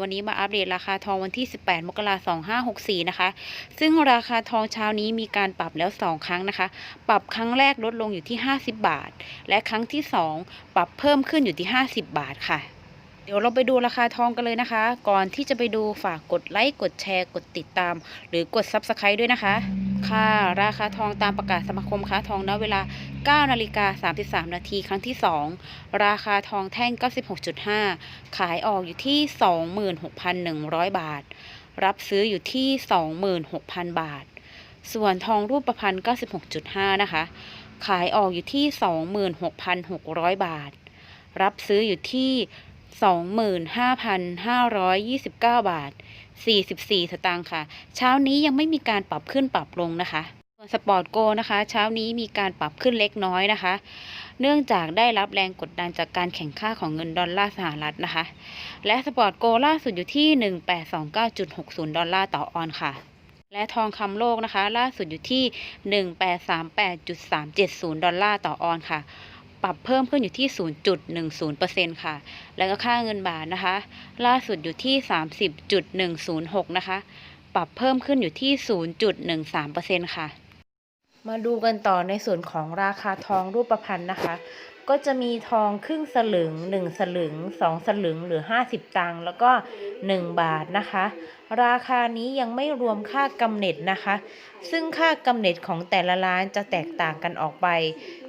วันนี้มาอัปเดตราคาทองวันที่ 18 มกราคม 2564 นะคะ ซึ่งราคาทองเช้านี้มีการปรับแล้ว 2 ครั้งนะคะ ปรับครั้งแรกลดลงอยู่ที่ 50 บาท และครั้งที่ 2 ปรับเพิ่มขึ้นอยู่ที่ 50 บาทค่ะ เดี๋ยวเราไปดูราคาทองกันเลยนะคะ ก่อนที่จะไปดูฝากกดไลค์ กดแชร์ กดติดตาม หรือกด Subscribe ด้วยนะคะ ค่ะราคาทองตามประกาศสมาคมค้าทองณเวลา 9 นาฬิกา 33 นาทีครั้งที่ 2 ราคาทองแท่ง 96.5 ขายออกอยู่ที่ 26,100 บาท รับซื้ออยู่ที่ 26,000 บาท ส่วนทองรูปประพันธ์ 96.5 นะคะ ขายออกอยู่ที่ 26,600 บาท รับซื้ออยู่ที่ 25,529 บาท 44 สตางค์ค่ะ เช้านี้ยังไม่มีการปรับขึ้นปรับลงนะคะ ส่วนสปอร์ตโกนะคะ เช้านี้มีการปรับขึ้นเล็กน้อยนะคะ เนื่องจากได้รับแรงกดดันจากการแข่งค่าของเงินดอลลาร์สหรัฐนะคะ และสปอร์ตโกล่าสุดอยู่ที่ 1829.60 ดอลลาร์ต่อออนค่ะและทองคำโลกนะคะ ล่าสุดอยู่ที่ 1838.370 ดอลลาร์ต่อออนค่ะ ปรับเพิ่มขึ้นอยู่ที่ 0.10%ค่ะ แล้วก็ค่าเงินบาทนะคะ ล่าสุดอยู่ที่ 30.106 นะคะ ปรับเพิ่มขึ้นอยู่ที่ 0.13%ค่ะ มาดูกันต่อในส่วนของราคาทองรูปพรรณนะคะ ก็จะมีทองครึ่งสลึง 1 สลึง 2 สลึงหรือ 50 ตังค์แล้วก็ 1 บาทนะคะ ราคานี้ยังไม่รวมค่ากำเนิดนะคะ ซึ่งค่ากำเนิดของแต่ละร้านจะแตกต่างกันออกไป